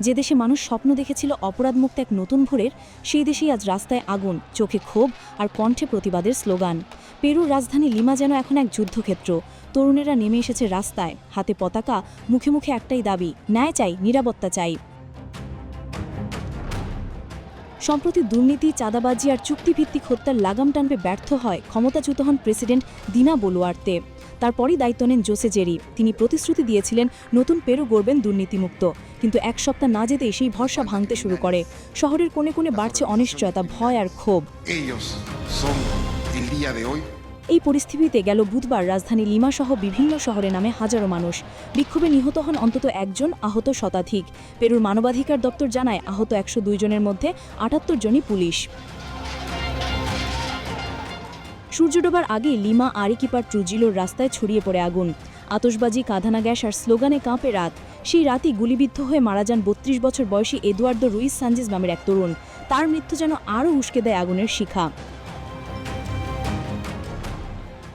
যে দেশে মানুষ স্বপ্ন দেখেছিল অপরাধমুক্ত এক নতুন ভোরের, সেই দেশেই আজ রাস্তায় আগুন, চোখে ক্ষোভ আর কণ্ঠে প্রতিবাদের স্লোগান। পেরুর রাজধানী লিমা যেন এখন এক যুদ্ধক্ষেত্র। তরুণেরা নেমে এসেছে রাস্তায়। হাতে পতাকা, মুখে মুখে একটাই দাবি, ন্যায় চাই, নিরাপত্তা চাই। সম্প্রতি দুর্নীতি, চাঁদাবাজি আর চুক্তিভিত্তিক হত্যার লাগাম টানবে ব্যর্থ হয় ক্ষমতাচ্যুত হন প্রেসিডেন্ট দিনা বলুয়ার্তে। তারপরই দায়িত্ব নেন জোসে জেরি। তিনি প্রতিশ্রুতি দিয়েছিলেন, নতুন পেরু গড়বেন দুর্নীতিমুক্ত। কিন্তু এক সপ্তাহ না যেতেই সেই ভরসা ভাঙতে শুরু করে। শহরের কোণে কোণে বাড়ছে অনিশ্চয়তা, ভয় আর ক্ষোভ। এই পরিস্থিতিতে গেল বুধবার রাজধানী লিমা সহ বিভিন্ন শহরে নামে হাজারো মানুষ। বিক্ষোভে নিহত হন অন্তত একজন আহত শতাধিক। পেরুর মানবাধিকার দপ্তর জানায় আহত একশো জনের মধ্যে আটাত্তর জনই পুলিশ। সূর্য ডোবার আগে লিমা আরিকিপার ট্রুজিলোর রাস্তায় ছড়িয়ে পড়ে আগুন। আতসবাজি কাঁধানা গ্যাস আর স্লোগানে কাঁপে রাত। সেই রাতই গুলিবিদ্ধ হয়ে মারা যান বত্রিশ বছর বয়সী এদুয়ার্দো রুইস সানজেস নামের এক তরুণ। তার মৃত্যু যেন আরও উস্কে দেয় আগুনের শিখা।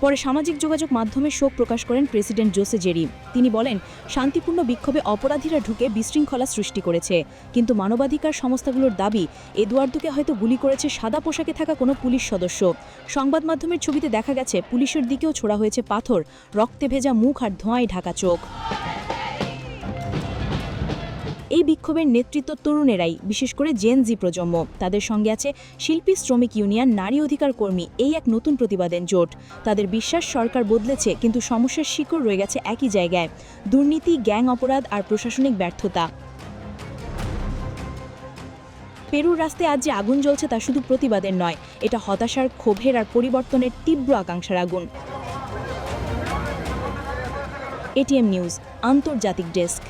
পরে সামাজিক যোগাযোগ মাধ্যমে শোক প্রকাশ করেন প্রেসিডেন্ট জোসে জেরি। তিনি বলেন, শান্তিপূর্ণ বিক্ষোভে অপরাধীরা ঢুকে বিশৃঙ্খলা সৃষ্টি করেছে। কিন্তু মানবাধিকার সংস্থাগুলোর দাবি, এদুয়ার্দোকে হয়তো গুলি করেছে সাদা পোশাকে থাকা কোনো পুলিশ সদস্য। সংবাদ মাধ্যমের ছবিতে দেখা গেছে, পুলিশের দিকেও ছোড়া হয়েছে পাথর, রক্তে ভেজা মুখ আর ধোঁয়ায় ঢাকা চোখ। এই বিক্ষোভের নেতৃত্ব তরুণেরাই, বিশেষ করে জেনজি প্রজন্ম। তাদের সঙ্গে আছে শিল্পী শ্রমিক ইউনিয়ন, নারী অধিকার কর্মী, এই এক নতুন প্রতিবাদের জোট। তাদের বিশ্বাস সরকার বদলেছে, কিন্তু সমস্যার শিকড় রয়ে গেছে একই জায়গায়। দুর্নীতি, গ্যাং অপরাধ আর প্রশাসনিক ব্যর্থতা। পেরুর রাস্তায় আজ যে আগুন জ্বলছে তা শুধু প্রতিবাদের নয়, এটা হতাশার ক্ষোভের আর পরিবর্তনের তীব্র আকাঙ্ক্ষার আগুন। এটিএম নিউজ, আন্তর্জাতিক ডেস্ক।